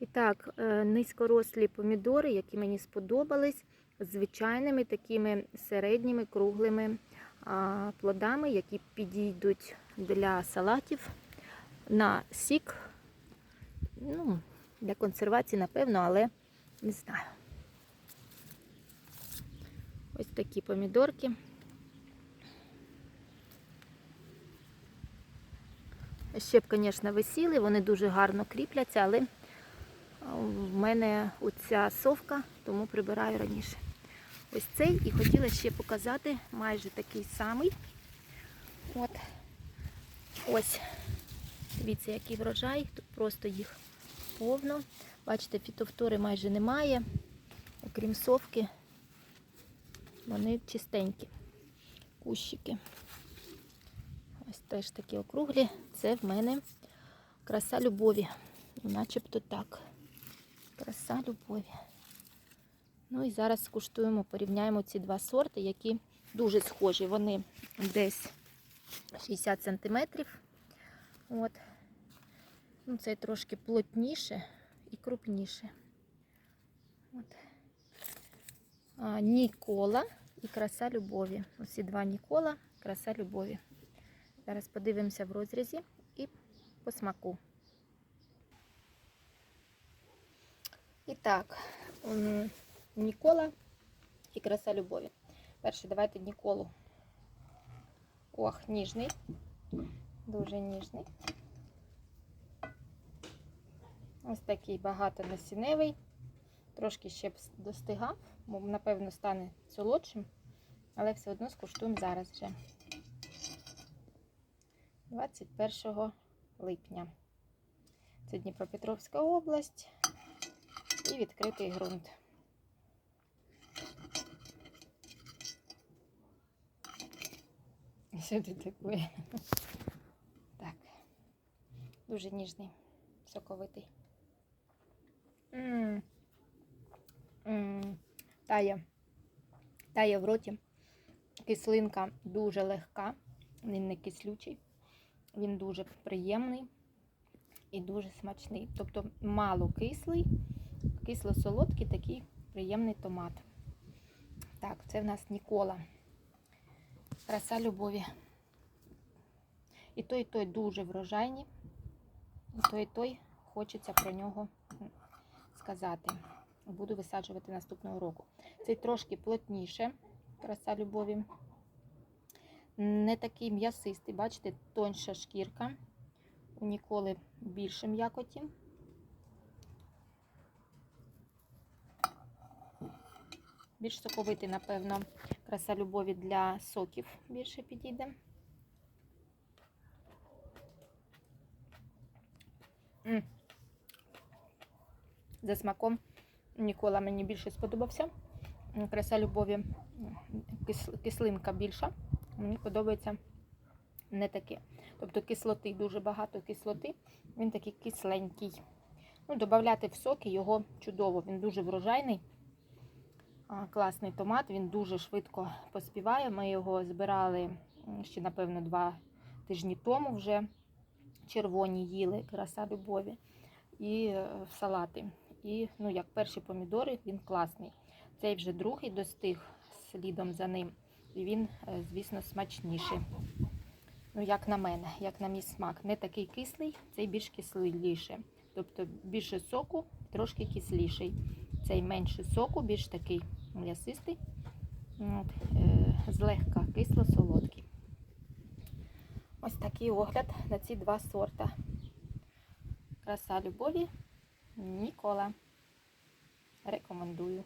І так, е, низькорослі помідори, які мені сподобались, звичайними такими середніми круглими плодами, які підійдуть для салатів на сік. Ну, для консервації, напевно, але не знаю. Ось такі помідорки. Ще б, звісно, висіли, вони дуже гарно кріпляться, але в мене оця совка, тому прибираю раніше. Ось цей і хотіла ще показати майже такий самий. От. Ось. Дивіться, який врожай. Тут просто їх повно. Бачите, фітофтори майже немає. Окрім совки, вони чистенькі. Кущики. Ось теж такі округлі. Це в мене краса любові. Начебто так. Краса любові. Ну і зараз скуштуємо, порівняємо ці два сорти, які дуже схожі. Вони десь 60 см. От. Ну, це трошки плотніше і крупніше. От. А, Нікола і краса любові. Оці два Нікола, краса любові. Зараз подивимося в розрізі і по смаку. І так, Нікола і краса любові. Перше, давайте Ніколу. Ох, ніжний. Дуже ніжний. Ось такий багатонасіневий. Трошки ще б достигав, бо, напевно, стане солодшим, але все одно скуштуємо зараз вже. 21 липня. Це Дніпропетровська область і відкритий ґрунт. Що ти таке? Так. Дуже ніжний, соковитий. М. М. Тає. Тає в роті. Кислинка дуже легка, він не кислючий, він дуже приємний і дуже смачний. Тобто мало кислий, кисло-солодкий такий приємний томат. Так, це в нас Нікола. Краса любові. І той, і той дуже врожайні. І той, і той хочеться про нього сказати. Буду висаджувати наступного року. Цей трошки плотніше, краса любові. Не такий м'ясистий, бачите, тоньша шкірка. У Ніколи більше м'якоті. Більш соковитий, напевно, краса любові для соків більше підійде. За смаком Нікола мені більше сподобався. Краса любові кис- кислинка більша. Мені подобається не таке. Тобто кислоти дуже багато кислоти, він такий кисленький. Ну, Додати в соки його чудово, він дуже врожайний. Класний томат, він дуже швидко поспіває. Ми його збирали ще, напевно, два тижні тому вже. Червоні їли, краса любові. І е, салати. І, ну, як перші помідори, він класний. Цей вже другий достиг слідом за ним. І він, е, звісно, смачніший. Ну, як на мене, як на мій смак. Не такий кислий, цей більш кисліше. Тобто більше соку, трошки кисліший. Цей менше соку, більш такий м'ясистий, е, злегка кисло-солодкий. Ось такий огляд на ці два сорта. Краса любові Нікола. Рекомендую.